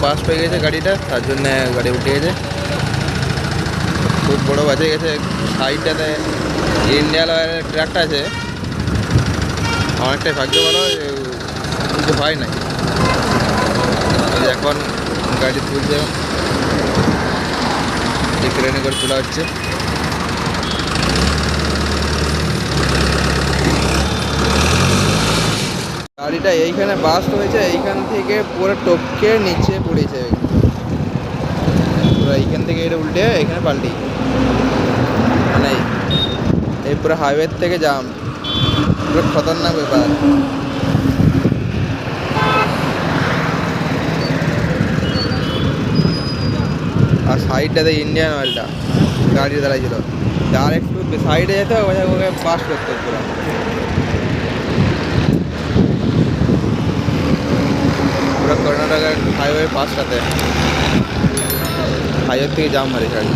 বাস হয়ে গেছে গাড়িটা, তার জন্য গাড়ি উঠে গেছে। খুব বড় বাজে গেছে। সাইডটাতে ইন্ডিয়ান অয়েলের ট্র্যাকটা আছে। অনেকটাই ভাগ্য ভালো কিন্তু হয় নাই। এখন গাড়ি তুলছে। যে ক্রেনে করে তোলা হচ্ছে। গাড়িটা এইখানে বাস্ট হয়েছে, এইখান থেকে পুরো টপকে নিচে পড়েছে। এইখান থেকে এটা উল্টে এখানে পাল্টি। মানে এই পুরো হাইওয়ে থেকে জাম পুরো খতরনাক ব্যাপার। আর সাইডটাতে ইন্ডিয়ান অয়েলটা গাড়ি দাঁড়াই ছিল আর একটু সাইডে যেতে ওখানে ওকে পাস করতে পুরো। কর্ণাটকের হাইওয়ে পাঁচটাতে হাইওয়ে থেকে জাম মারি গাড়ি